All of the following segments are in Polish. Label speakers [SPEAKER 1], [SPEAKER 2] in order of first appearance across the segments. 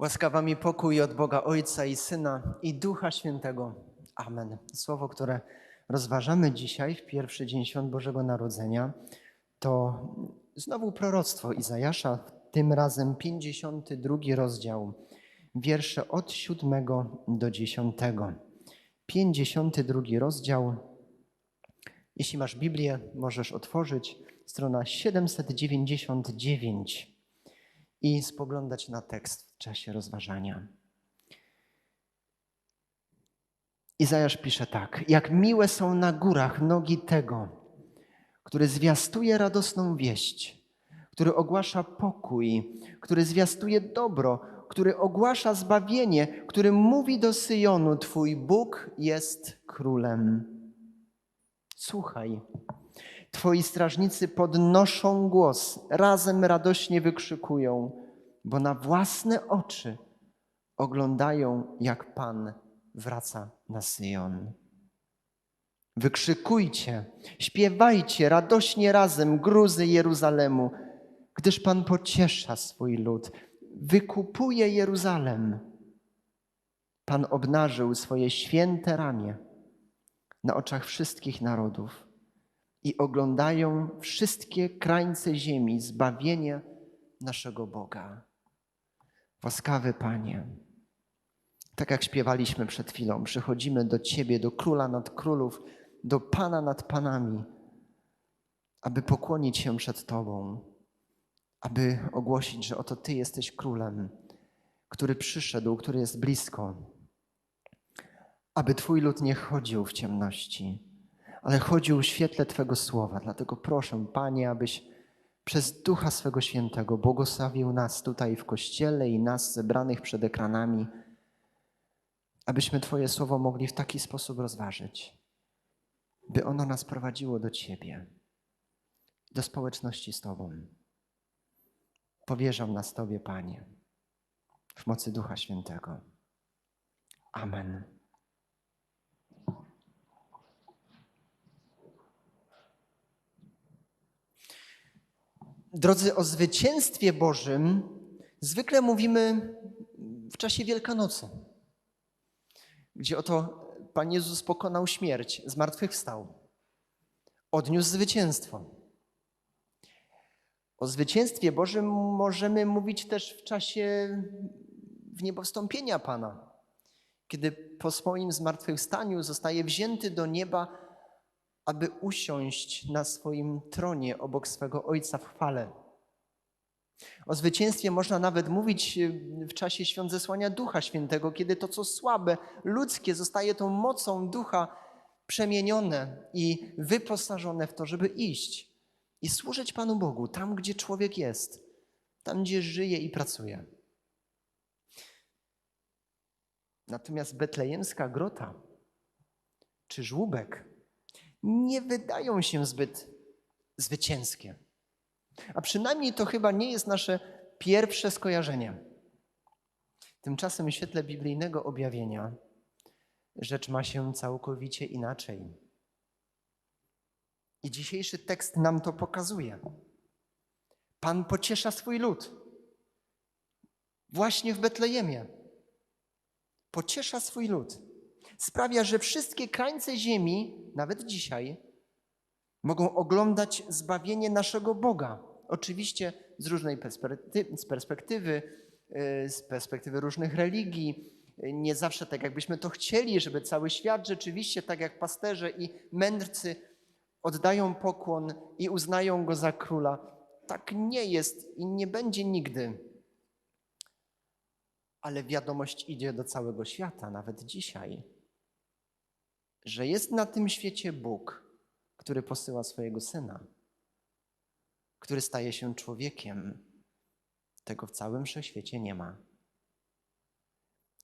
[SPEAKER 1] Łaskawa mi pokój od Boga Ojca i Syna i Ducha Świętego. Amen. Słowo, które rozważamy dzisiaj w pierwszy dzień Świąt Bożego Narodzenia, to znowu proroctwo Izajasza, tym razem 52 rozdział, wiersze od 7 do 10. 52 rozdział. Jeśli masz Biblię, możesz otworzyć strona 799 i spoglądać na tekst w czasie rozważania. Izajasz pisze tak: Jak miłe są na górach nogi tego, który zwiastuje radosną wieść, który ogłasza pokój, który zwiastuje dobro, który ogłasza zbawienie, który mówi do Syjonu: Twój Bóg jest królem. Słuchaj. Twoi strażnicy podnoszą głos, razem radośnie wykrzykują, bo na własne oczy oglądają, jak Pan wraca na Syjon. Wykrzykujcie, śpiewajcie radośnie razem, gruzy Jeruzalemu, gdyż Pan pociesza swój lud, wykupuje Jeruzalem. Pan obnażył swoje święte ramię na oczach wszystkich narodów i oglądają wszystkie krańce ziemi zbawienie naszego Boga. Łaskawy Panie, tak jak śpiewaliśmy przed chwilą, przychodzimy do Ciebie, do Króla nad Królów, do Pana nad Panami, aby pokłonić się przed Tobą, aby ogłosić, że oto Ty jesteś Królem, który przyszedł, który jest blisko, aby Twój lud nie chodził w ciemności, ale chodził w świetle Twego słowa. Dlatego proszę, Panie, abyś przez Ducha swego Świętego błogosławił nas tutaj w kościele i nas zebranych przed ekranami, abyśmy Twoje słowo mogli w taki sposób rozważyć, by ono nas prowadziło do Ciebie, do społeczności z Tobą. Powierzam nas Tobie, Panie, w mocy Ducha Świętego. Amen. Drodzy, o zwycięstwie Bożym zwykle mówimy w czasie Wielkanocy, gdzie oto Pan Jezus pokonał śmierć, zmartwychwstał, odniósł zwycięstwo. O zwycięstwie Bożym możemy mówić też w czasie w Pana, kiedy po swoim zmartwychwstaniu zostaje wzięty do nieba aby usiąść na swoim tronie obok swego Ojca w chwale. O zwycięstwie można nawet mówić w czasie świąt zesłania Ducha Świętego, kiedy to, co słabe, ludzkie, zostaje tą mocą Ducha przemienione i wyposażone w to, żeby iść i służyć Panu Bogu tam, gdzie człowiek jest, tam, gdzie żyje i pracuje. Natomiast betlejemska grota czy żłóbek nie wydają się zbyt zwycięskie. A przynajmniej to chyba nie jest nasze pierwsze skojarzenie. Tymczasem w świetle biblijnego objawienia rzecz ma się całkowicie inaczej. I dzisiejszy tekst nam to pokazuje. Pan pociesza swój lud. Właśnie w Betlejemie. Pociesza swój lud sprawia, że wszystkie krańce ziemi, nawet dzisiaj, mogą oglądać zbawienie naszego Boga. Oczywiście z różnej perspektywy, z perspektywy, z perspektywy różnych religii. Nie zawsze tak, jakbyśmy to chcieli, żeby cały świat rzeczywiście, tak jak pasterze i mędrcy, oddają pokłon i uznają go za króla. Tak nie jest i nie będzie nigdy. Ale wiadomość idzie do całego świata, nawet dzisiaj że jest na tym świecie Bóg, który posyła swojego syna, który staje się człowiekiem. Tego w całym wszechświecie nie ma.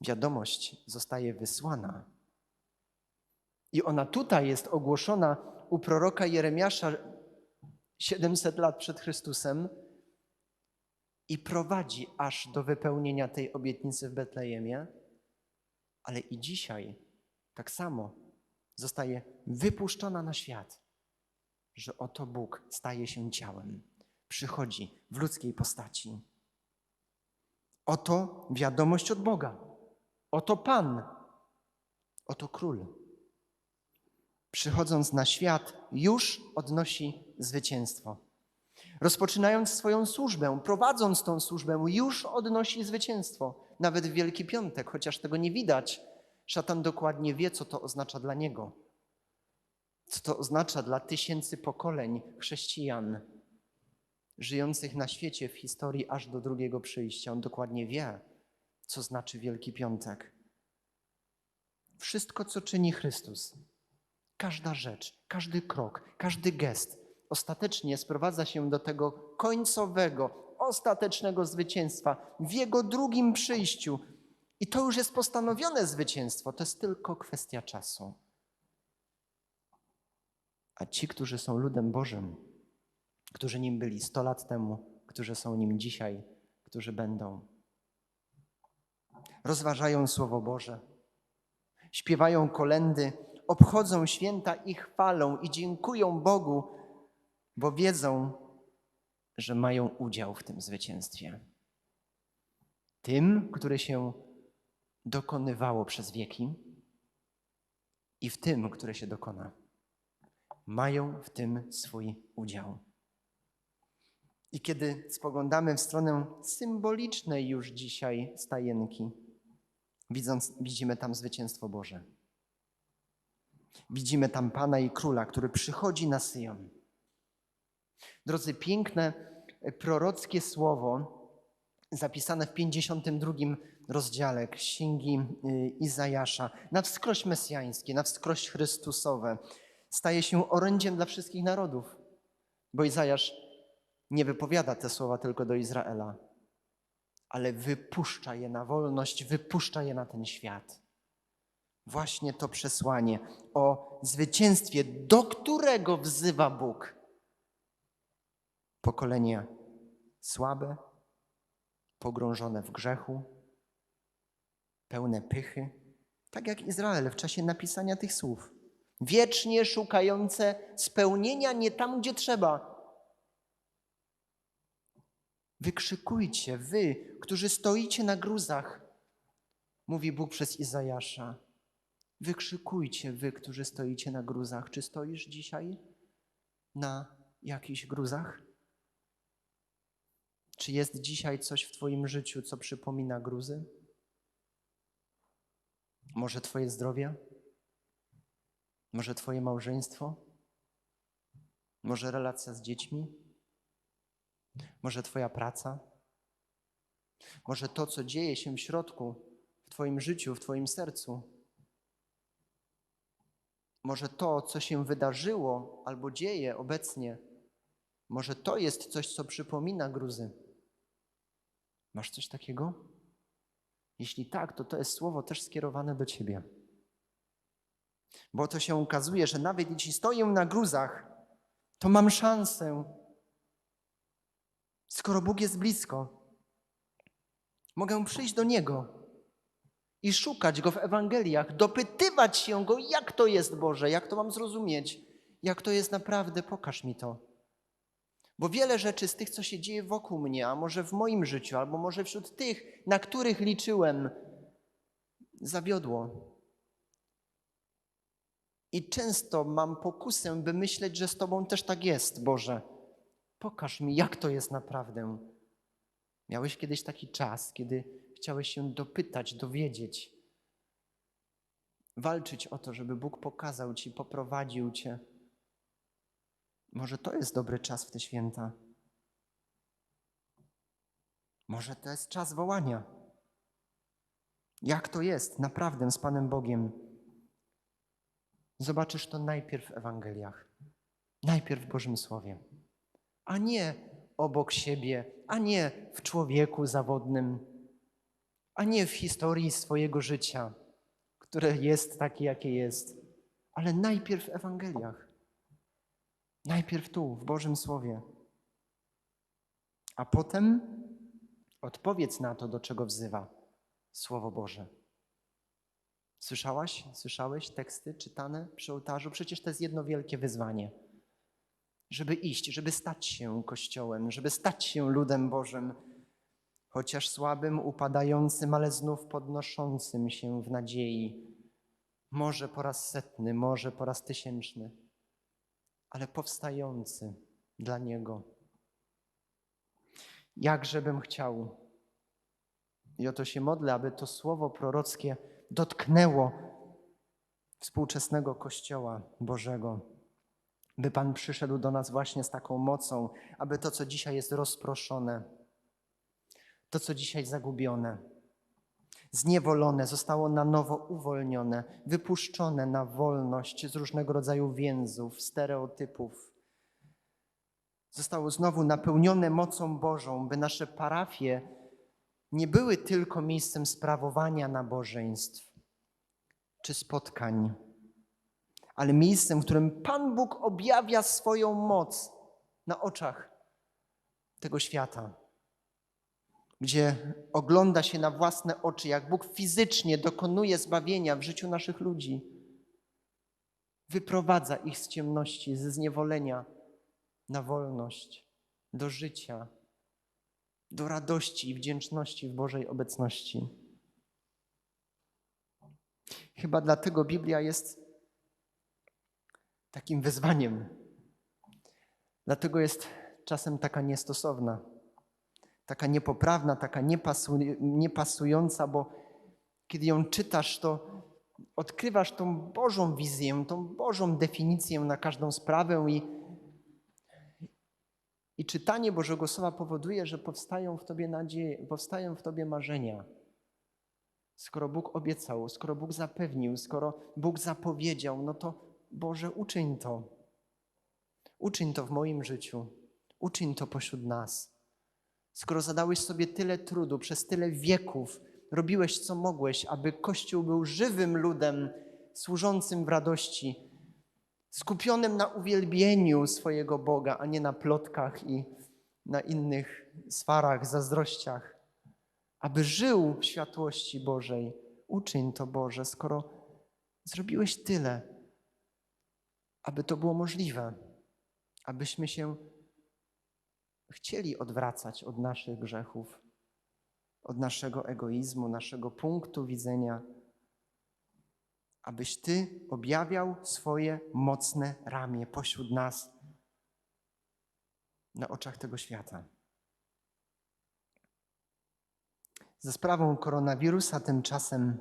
[SPEAKER 1] Wiadomość zostaje wysłana. I ona tutaj jest ogłoszona u proroka Jeremiasza 700 lat przed Chrystusem i prowadzi aż do wypełnienia tej obietnicy w Betlejemie, ale i dzisiaj tak samo zostaje wypuszczona na świat, że oto Bóg staje się ciałem, przychodzi w ludzkiej postaci. Oto wiadomość od Boga. Oto Pan. Oto Król. Przychodząc na świat, już odnosi zwycięstwo. Rozpoczynając swoją służbę, prowadząc tą służbę, już odnosi zwycięstwo. Nawet w Wielki Piątek, chociaż tego nie widać, szatan dokładnie wie, co to oznacza dla niego. Co to oznacza dla tysięcy pokoleń chrześcijan żyjących na świecie w historii aż do drugiego przyjścia. On dokładnie wie, co znaczy Wielki Piątek. Wszystko, co czyni Chrystus, każda rzecz, każdy krok, każdy gest, ostatecznie sprowadza się do tego końcowego, ostatecznego zwycięstwa w Jego drugim przyjściu. I to już jest postanowione zwycięstwo, to jest tylko kwestia czasu. A ci, którzy są ludem Bożym, którzy nim byli 100 lat temu, którzy są nim dzisiaj, którzy będą, rozważają Słowo Boże, śpiewają kolendy, obchodzą święta i chwalą i dziękują Bogu, bo wiedzą, że mają udział w tym zwycięstwie. Tym, które się dokonywało przez wieki i w tym, które się dokona. Mają w tym swój udział. I kiedy spoglądamy w stronę symbolicznej już dzisiaj stajenki, widząc, widzimy tam zwycięstwo Boże. Widzimy tam Pana i Króla, który przychodzi na Syjon. Drodzy, piękne prorockie słowo zapisane w 52 rozdziale Księgi y, Izajasza, na wskroś mesjańskie, na wskroś Chrystusowe, staje się orędziem dla wszystkich narodów, bo Izajasz nie wypowiada te słowa tylko do Izraela, ale wypuszcza je na wolność, wypuszcza je na ten świat. Właśnie to przesłanie o zwycięstwie, do którego wzywa Bóg. Pokolenia słabe, pogrążone w grzechu, pełne pychy, tak jak Izrael w czasie napisania tych słów. Wiecznie szukające spełnienia nie tam, gdzie trzeba. Wykrzykujcie, wy, którzy stoicie na gruzach, mówi Bóg przez Izajasza. Wykrzykujcie, wy, którzy stoicie na gruzach. Czy stoisz dzisiaj na jakichś gruzach? Czy jest dzisiaj coś w Twoim życiu, co przypomina gruzy? Może Twoje zdrowie? Może Twoje małżeństwo? Może relacja z dziećmi? Może Twoja praca? Może to, co dzieje się w środku, w Twoim życiu, w Twoim sercu? Może to, co się wydarzyło albo dzieje obecnie, może to jest coś, co przypomina gruzy? Masz coś takiego? Jeśli tak, to to jest słowo też skierowane do Ciebie. Bo to się okazuje, że nawet jeśli stoję na gruzach, to mam szansę, skoro Bóg jest blisko, mogę przyjść do Niego i szukać Go w Ewangeliach, dopytywać się Go, jak to jest Boże, jak to mam zrozumieć, jak to jest naprawdę, pokaż mi to. Bo wiele rzeczy z tych, co się dzieje wokół mnie, a może w moim życiu, albo może wśród tych, na których liczyłem, zawiodło. I często mam pokusę, by myśleć, że z Tobą też tak jest, Boże. Pokaż mi, jak to jest naprawdę. Miałeś kiedyś taki czas, kiedy chciałeś się dopytać, dowiedzieć, walczyć o to, żeby Bóg pokazał Ci, poprowadził Cię. Może to jest dobry czas w te święta. Może to jest czas wołania. Jak to jest naprawdę z Panem Bogiem? Zobaczysz to najpierw w Ewangeliach, najpierw w Bożym Słowie, a nie obok siebie, a nie w człowieku zawodnym, a nie w historii swojego życia, które jest takie, jakie jest, ale najpierw w Ewangeliach. Najpierw tu, w Bożym Słowie. A potem odpowiedz na to, do czego wzywa Słowo Boże. Słyszałaś, słyszałeś teksty czytane przy ołtarzu? Przecież to jest jedno wielkie wyzwanie. Żeby iść, żeby stać się Kościołem, żeby stać się ludem Bożym. chociaż słabym, upadającym, ale znów podnoszącym się w nadziei. Może po raz setny, może po raz tysięczny, ale powstający dla Niego. Jakże bym chciał, i o to się modlę, aby to słowo prorockie dotknęło współczesnego Kościoła Bożego, by Pan przyszedł do nas właśnie z taką mocą, aby to, co dzisiaj jest rozproszone, to, co dzisiaj zagubione, zniewolone, zostało na nowo uwolnione, wypuszczone na wolność z różnego rodzaju więzów, stereotypów. Zostało znowu napełnione mocą Bożą, by nasze parafie nie były tylko miejscem sprawowania nabożeństw czy spotkań, ale miejscem, w którym Pan Bóg objawia swoją moc na oczach tego świata, gdzie ogląda się na własne oczy, jak Bóg fizycznie dokonuje zbawienia w życiu naszych ludzi, wyprowadza ich z ciemności, ze zniewolenia na wolność, do życia, do radości i wdzięczności w Bożej obecności. Chyba dlatego Biblia jest takim wyzwaniem. Dlatego jest czasem taka niestosowna, taka niepoprawna, taka niepasu- niepasująca, bo kiedy ją czytasz, to odkrywasz tą Bożą wizję, tą Bożą definicję na każdą sprawę i, i czytanie Bożego Słowa powoduje, że powstają w Tobie nadzieje, powstają w Tobie marzenia. Skoro Bóg obiecał, skoro Bóg zapewnił, skoro Bóg zapowiedział, no to Boże, uczyń to. Uczyń to w moim życiu. Uczyń to pośród nas. Skoro zadałeś sobie tyle trudu, przez tyle wieków robiłeś co mogłeś, aby Kościół był żywym ludem, służącym w radości, skupionym na uwielbieniu swojego Boga, a nie na plotkach i na innych sfarach, zazdrościach, aby żył w światłości Bożej. Uczyń to, Boże, skoro zrobiłeś tyle, aby to było możliwe, abyśmy się chcieli odwracać od naszych grzechów, od naszego egoizmu, naszego punktu widzenia, abyś Ty objawiał swoje mocne ramię pośród nas na oczach tego świata. Ze sprawą koronawirusa tymczasem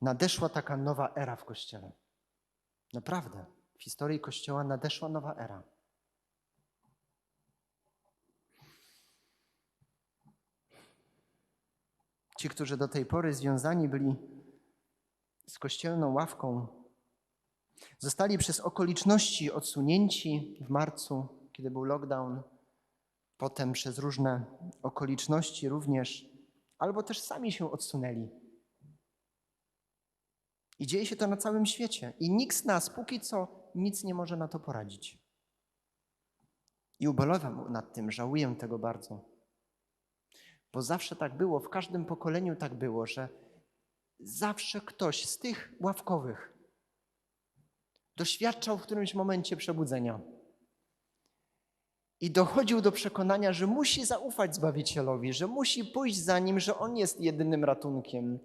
[SPEAKER 1] nadeszła taka nowa era w Kościele. Naprawdę, w historii Kościoła nadeszła nowa era. Ci, którzy do tej pory związani byli z kościelną ławką, zostali przez okoliczności odsunięci w marcu, kiedy był lockdown, potem przez różne okoliczności również, albo też sami się odsunęli. I dzieje się to na całym świecie. I nikt z nas póki co nic nie może na to poradzić. I ubolewam nad tym, żałuję tego bardzo. Bo zawsze tak było, w każdym pokoleniu tak było, że zawsze ktoś z tych ławkowych doświadczał w którymś momencie przebudzenia. I dochodził do przekonania, że musi zaufać Zbawicielowi, że musi pójść za nim, że on jest jedynym ratunkiem.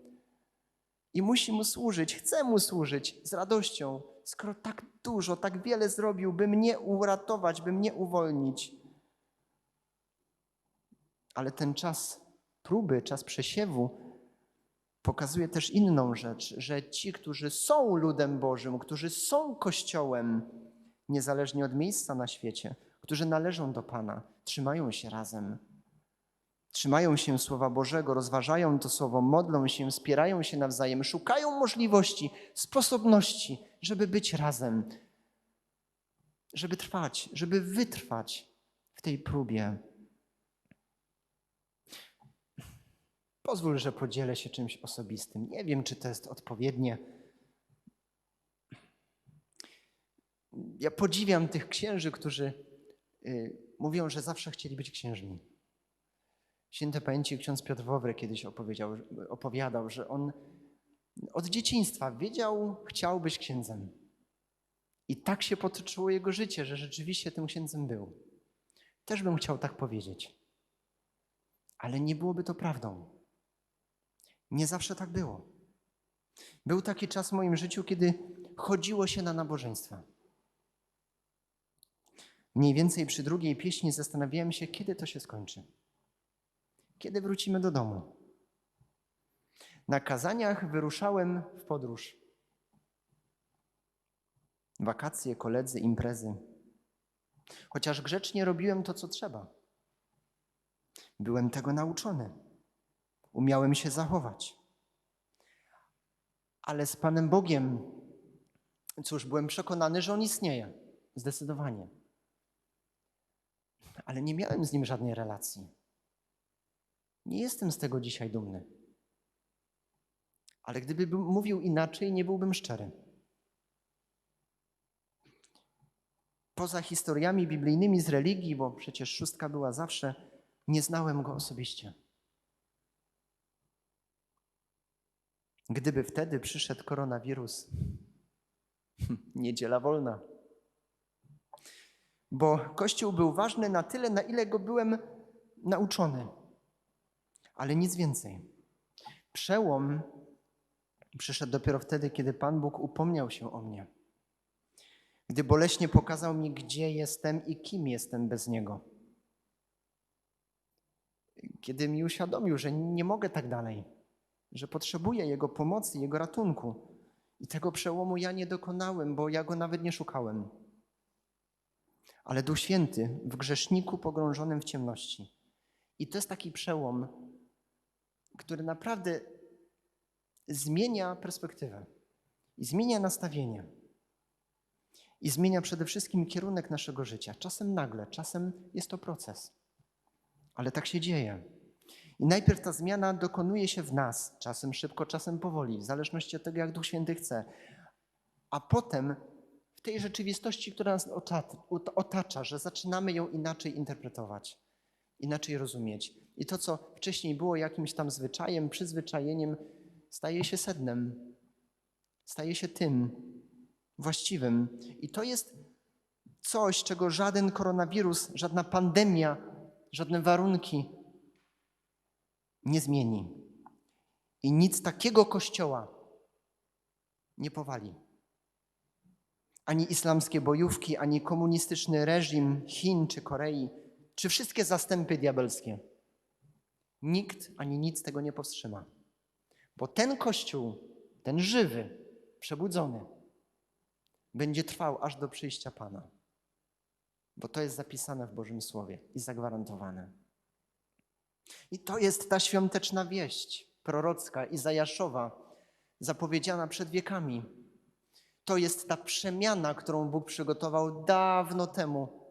[SPEAKER 1] I musi mu służyć, chce mu służyć z radością, skoro tak dużo, tak wiele zrobił, by mnie uratować, by mnie uwolnić. Ale ten czas próby, czas przesiewu pokazuje też inną rzecz, że ci, którzy są ludem Bożym, którzy są Kościołem, niezależnie od miejsca na świecie, którzy należą do Pana, trzymają się razem. Trzymają się Słowa Bożego, rozważają to Słowo, modlą się, wspierają się nawzajem, szukają możliwości, sposobności, żeby być razem, żeby trwać, żeby wytrwać w tej próbie. Pozwól, że podzielę się czymś osobistym. Nie wiem, czy to jest odpowiednie. Ja podziwiam tych księży, którzy y, mówią, że zawsze chcieli być księżmi. Święte pamięci ksiądz Piotr Wawry kiedyś opowiadał, że on od dzieciństwa wiedział, chciał być księdzem. I tak się potoczyło jego życie, że rzeczywiście tym księdzem był. Też bym chciał tak powiedzieć. Ale nie byłoby to prawdą. Nie zawsze tak było. Był taki czas w moim życiu, kiedy chodziło się na nabożeństwa. Mniej więcej przy drugiej pieśni zastanawiałem się, kiedy to się skończy. Kiedy wrócimy do domu. Na kazaniach wyruszałem w podróż. Wakacje, koledzy, imprezy. Chociaż grzecznie robiłem to, co trzeba. Byłem tego nauczony. Umiałem się zachować. Ale z Panem Bogiem, cóż, byłem przekonany, że On istnieje. Zdecydowanie. Ale nie miałem z Nim żadnej relacji. Nie jestem z tego dzisiaj dumny. Ale gdyby mówił inaczej, nie byłbym szczery. Poza historiami biblijnymi z religii, bo przecież szóstka była zawsze, nie znałem go osobiście. Gdyby wtedy przyszedł koronawirus, niedziela wolna. Bo Kościół był ważny na tyle, na ile go byłem nauczony, ale nic więcej. Przełom przyszedł dopiero wtedy, kiedy Pan Bóg upomniał się o mnie. Gdy boleśnie pokazał mi, gdzie jestem i kim jestem bez Niego. Kiedy mi uświadomił, że nie mogę tak dalej, że potrzebuję Jego pomocy, Jego ratunku. I tego przełomu ja nie dokonałem, bo ja go nawet nie szukałem. Ale Duch Święty w grzeszniku pogrążonym w ciemności. I to jest taki przełom, który naprawdę zmienia perspektywę i zmienia nastawienie. I zmienia przede wszystkim kierunek naszego życia. Czasem nagle, czasem jest to proces. Ale tak się dzieje. I najpierw ta zmiana dokonuje się w nas, czasem szybko, czasem powoli, w zależności od tego, jak Duch Święty chce. A potem w tej rzeczywistości, która nas otacza, że zaczynamy ją inaczej interpretować, inaczej rozumieć. I to, co wcześniej było jakimś tam zwyczajem, przyzwyczajeniem, staje się sednem, staje się tym właściwym. I to jest coś, czego żaden koronawirus, żadna pandemia, żadne warunki nie zmieni. I nic takiego kościoła nie powali. Ani islamskie bojówki, ani komunistyczny reżim Chin czy Korei, czy wszystkie zastępy diabelskie. Nikt ani nic tego nie powstrzyma. Bo ten kościół, ten żywy, przebudzony, będzie trwał aż do przyjścia Pana. Bo to jest zapisane w Bożym Słowie i zagwarantowane. I to jest ta świąteczna wieść prorocka Izajaszowa, zapowiedziana przed wiekami. To jest ta przemiana, którą Bóg przygotował dawno temu,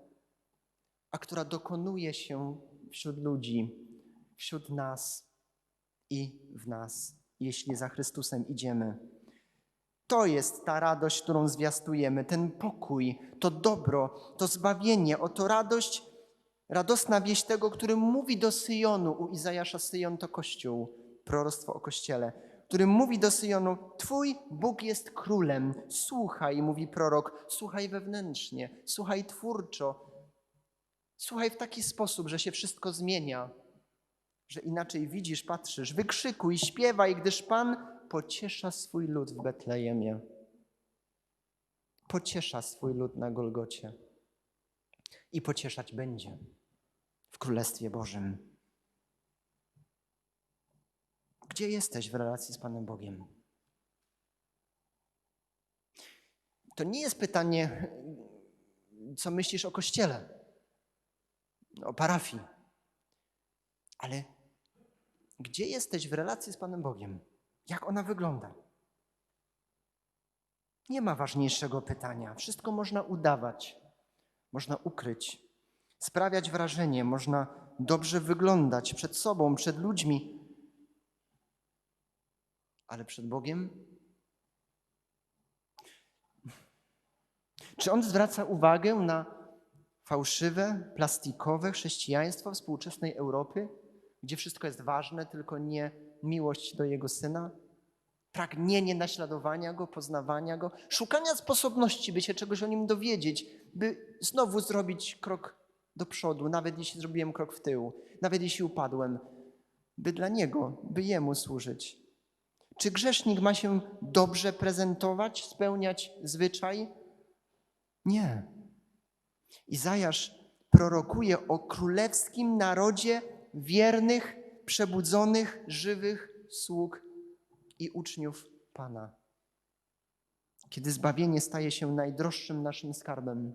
[SPEAKER 1] a która dokonuje się wśród ludzi, wśród nas i w nas, jeśli za Chrystusem idziemy. To jest ta radość, którą zwiastujemy, ten pokój, to dobro, to zbawienie, oto radość Radosna wieść tego, który mówi do Syjonu, u Izajasza Syjon to Kościół, proroctwo o Kościele, który mówi do Syjonu, Twój Bóg jest królem, słuchaj, mówi prorok, słuchaj wewnętrznie, słuchaj twórczo, słuchaj w taki sposób, że się wszystko zmienia, że inaczej widzisz, patrzysz, wykrzykuj, śpiewaj, gdyż Pan pociesza swój lud w Betlejemie. Pociesza swój lud na Golgocie. I pocieszać będzie w Królestwie Bożym. Gdzie jesteś w relacji z Panem Bogiem? To nie jest pytanie, co myślisz o kościele, o parafii, ale gdzie jesteś w relacji z Panem Bogiem? Jak ona wygląda? Nie ma ważniejszego pytania. Wszystko można udawać, można ukryć, sprawiać wrażenie, można dobrze wyglądać przed sobą, przed ludźmi, ale przed Bogiem? Czy On zwraca uwagę na fałszywe, plastikowe chrześcijaństwo współczesnej Europy, gdzie wszystko jest ważne, tylko nie miłość do Jego Syna? Pragnienie naśladowania Go, poznawania Go, szukania sposobności, by się czegoś o Nim dowiedzieć, by znowu zrobić krok do przodu, nawet jeśli zrobiłem krok w tył, nawet jeśli upadłem, by dla Niego, by Jemu służyć. Czy grzesznik ma się dobrze prezentować, spełniać zwyczaj? Nie. Izajasz prorokuje o królewskim narodzie wiernych, przebudzonych, żywych sług i uczniów Pana. Kiedy zbawienie staje się najdroższym naszym skarbem,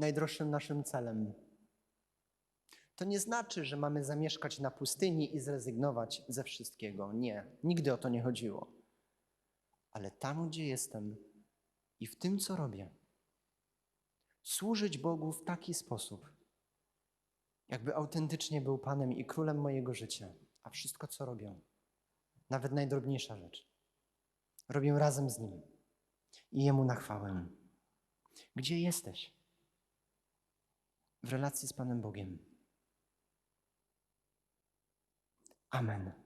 [SPEAKER 1] najdroższym naszym celem. To nie znaczy, że mamy zamieszkać na pustyni i zrezygnować ze wszystkiego. Nie, nigdy o to nie chodziło. Ale tam, gdzie jestem i w tym, co robię, służyć Bogu w taki sposób, jakby autentycznie był Panem i Królem mojego życia, a wszystko, co robię, nawet najdrobniejsza rzecz, robię razem z Nim i Jemu na chwałę. Gdzie jesteś? W relacji z Panem Bogiem. Amen.